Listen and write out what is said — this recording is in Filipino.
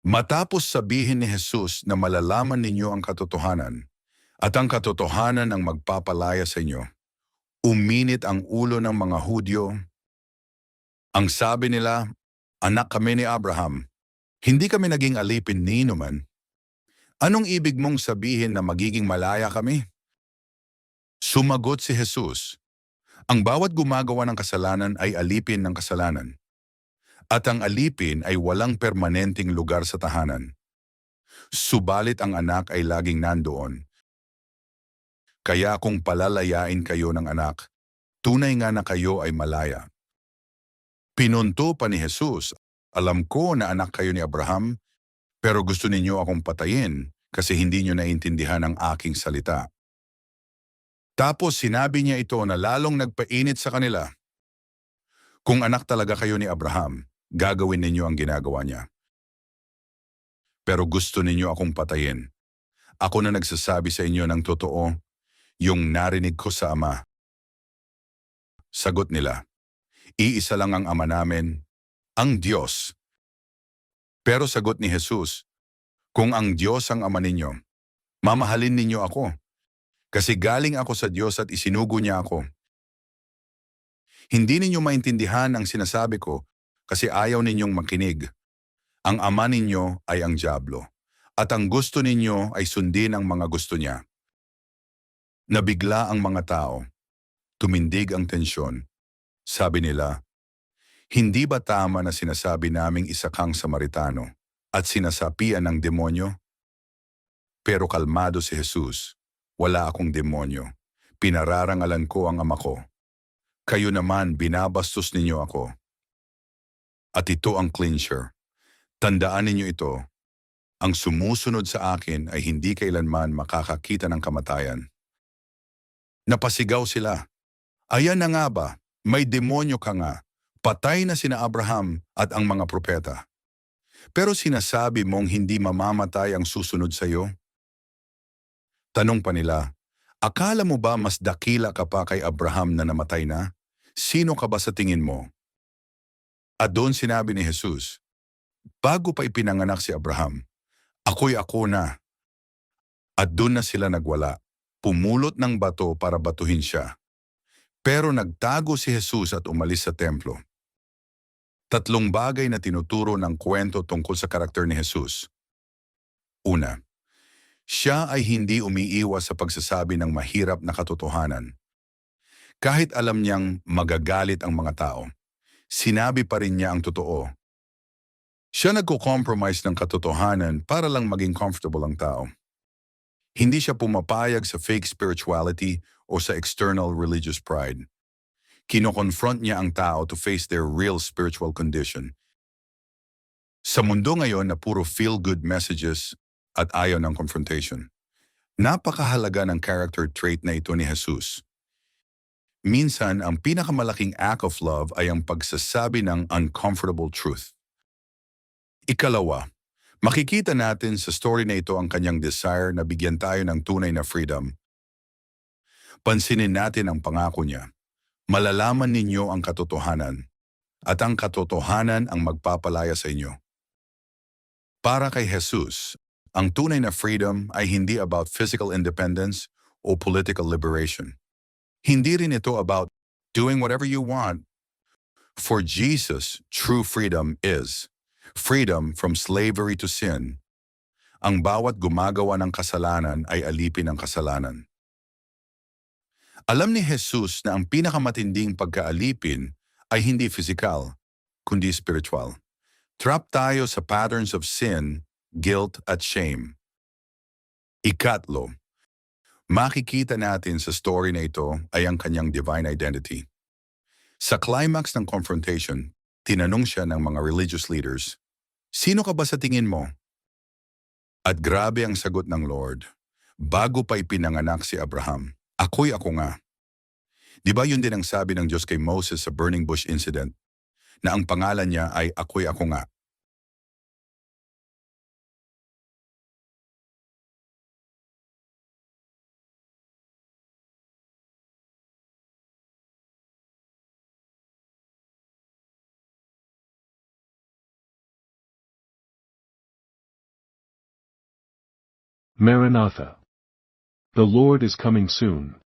Matapos sabihin ni Jesus na malalaman ninyo ang katotohanan at ang katotohanan ang magpapalaya sa inyo, uminit ang ulo ng mga Hudyo. Ang sabi nila, anak kami ni Abraham, hindi kami naging alipin ni Numan. Anong ibig mong sabihin na magiging malaya kami? Sumagot si Jesus, ang bawat gumagawa ng kasalanan ay alipin ng kasalanan. At ang alipin ay walang permanenteng lugar sa tahanan. Subalit ang anak ay laging nandoon. Kaya kung palalayain kayo ng anak, tunay nga na kayo ay malaya. Pinunto pa ni Jesus, alam ko na anak kayo ni Abraham, pero gusto ninyo akong patayin kasi hindi nyo naintindihan ang aking salita. Tapos sinabi niya ito na lalong nagpainit sa kanila. Kung anak talaga kayo ni Abraham, gagawin ninyo ang ginagawa niya. Pero gusto ninyo akong patayin. Ako na nagsasabi sa inyo ng totoo, yung narinig ko sa Ama. Sagot nila, iisa lang ang Ama namin, ang Diyos. Pero sagot ni Jesus, kung ang Diyos ang Ama ninyo, mamahalin ninyo ako. Kasi galing ako sa Diyos at isinugo niya ako. Hindi ninyo maintindihan ang sinasabi ko kasi ayaw ninyong makinig. Ang ama ninyo ay ang Diablo, at ang gusto ninyo ay sundin ang mga gusto niya. Nabigla ang mga tao. Tumindig ang tensyon. Sabi nila, Hindi ba tama na sinasabi naming isa kang Samaritano at sinasapian ng demonyo? Pero kalmado si Jesus. Wala akong demonyo. Pinararangalan ko ang ama ko. Kayo naman binabastos ninyo ako. At ito ang clincher. Tandaan ninyo ito. Ang sumusunod sa akin ay hindi kailanman makakakita ng kamatayan. Napasigaw sila. Ayan na nga ba, may demonyo ka nga. Patay na sina Abraham at ang mga propeta. Pero sinasabi mong hindi mamamatay ang susunod sa iyo? Tanong pa nila, akala mo ba mas dakila ka pa kay Abraham na namatay na? Sino ka ba sa tingin mo? At doon sinabi ni Jesus, bago pa ipinanganak si Abraham, ako'y ako na. At doon na sila nagwala, pumulot ng bato para batuhin siya. Pero nagtago si Jesus at umalis sa templo. Tatlong bagay na tinuturo ng kwento tungkol sa karakter ni Jesus. Una, siya ay hindi umiiwas sa pagsasabi ng mahirap na katotohanan. Kahit alam niyang magagalit ang mga tao sinabi pa rin niya ang totoo. Siya nagko-compromise ng katotohanan para lang maging comfortable ang tao. Hindi siya pumapayag sa fake spirituality o sa external religious pride. Kino-confront niya ang tao to face their real spiritual condition. Sa mundo ngayon na puro feel-good messages at ayaw ng confrontation, napakahalaga ng character trait na ito ni Jesus. Minsan, ang pinakamalaking act of love ay ang pagsasabi ng uncomfortable truth. Ikalawa, makikita natin sa story na ito ang kanyang desire na bigyan tayo ng tunay na freedom. Pansinin natin ang pangako niya. Malalaman ninyo ang katotohanan, at ang katotohanan ang magpapalaya sa inyo. Para kay Jesus, ang tunay na freedom ay hindi about physical independence o political liberation. Hindi rin ito about doing whatever you want. For Jesus, true freedom is freedom from slavery to sin. Ang bawat gumagawa ng kasalanan ay alipin ng kasalanan. Alam ni Jesus na ang pinakamatinding pagkaalipin ay hindi physical, kundi spiritual. Trap tayo sa patterns of sin, guilt at shame. Ikatlo, Makikita natin sa story na ito ay ang kanyang divine identity. Sa climax ng confrontation, tinanong siya ng mga religious leaders, Sino ka ba sa tingin mo? At grabe ang sagot ng Lord, bago pa ipinanganak si Abraham, ako'y ako nga. Di ba yun din ang sabi ng Diyos kay Moses sa burning bush incident, na ang pangalan niya ay ako'y ako nga. Maranatha. The Lord is coming soon.